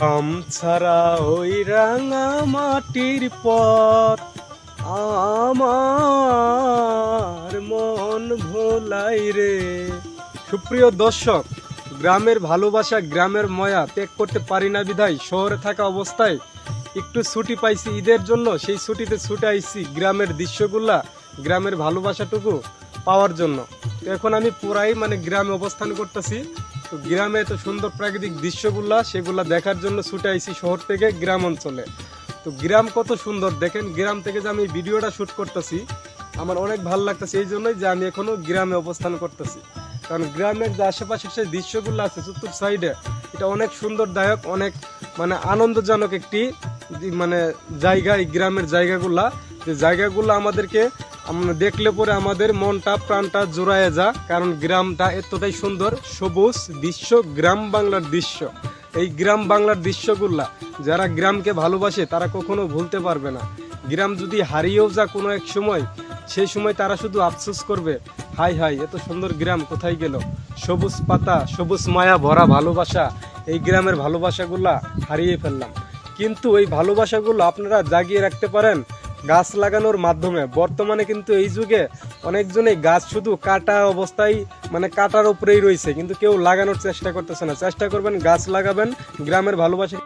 কাম ছাড়া ওই রাঙা মাটির পথ আমার মন ভোলাই রে। সুপ্রিয় দর্শক, গ্রামের ভালোবাসা, গ্রামের ময়া ত্যাগ করতে পারি না বিধায় শহরে থাকা অবস্থায় একটু ছুটি পাইছি ঈদের জন্য। সেই ছুটিতে ছুটে আইছি গ্রামের দৃশ্যগুলা, গ্রামের ভালোবাসাটুকু পাওয়ার জন্য। তো এখন আমি পুরাই মানে গ্রামে অবস্থান করতেছি। তো গ্রামে এত সুন্দর প্রাকৃতিক দৃশ্যগুলা, সেগুলা দেখার জন্য ছুটে আইছি শহর থেকে গ্রাম অঞ্চলে। তো গ্রাম কত সুন্দর, দেখেন গ্রাম থেকে যে আমি ভিডিওটা শ্যুট করতেছি, আমার অনেক ভালো লাগতেছে, এই জন্যই যে আমি এখনও গ্রামে অবস্থান করতেছি। কারণ গ্রামের যে আশেপাশের সেই দৃশ্যগুলো আছে, চতুর্থ সাইডে, এটা অনেক সুন্দরদায়ক, অনেক মানে আনন্দজনক একটি মানে জায়গা, এই গ্রামের জায়গাগুলা। যে জায়গাগুলো আমাদেরকে আমরা দেখলে পরে আমাদের মনটা, প্রাণটা জোড়ায় যা, কারণ গ্রামটা এতটাই সুন্দর, সবুজ দৃশ্য, গ্রাম বাংলার দৃশ্য। এই গ্রাম বাংলার দৃশ্যগুলা যারা গ্রামকে ভালোবাসে, তারা কখনো ভুলতে পারবে না। গ্রাম যদি হারিয়েও যা কোনো এক সময়, সেই সময় তারা শুধু আফসোস করবে, হাই হাই, এত সুন্দর গ্রাম, কোথায় গেল? সবুজ পাতা, সবুজ মায়া ভরা ভালোবাসা, এই গ্রামের ভালোবাসাগুলা হারিয়ে ফেললাম। কিন্তু এই ভালোবাসাগুলো আপনারা জাগিয়ে রাখতে পারেন গাছ লাগানোর মাধ্যমে। বর্তমানে কিন্তু এই যুগে অনেকজনেই গাছ শুধু কাটা অবস্থায় মানে কাটার উপরেই রয়েছে, কিন্তু কেউ লাগানোর চেষ্টা করতেছে না। চেষ্টা করবেন গাছ লাগাবেন, গ্রামের ভালোবাসা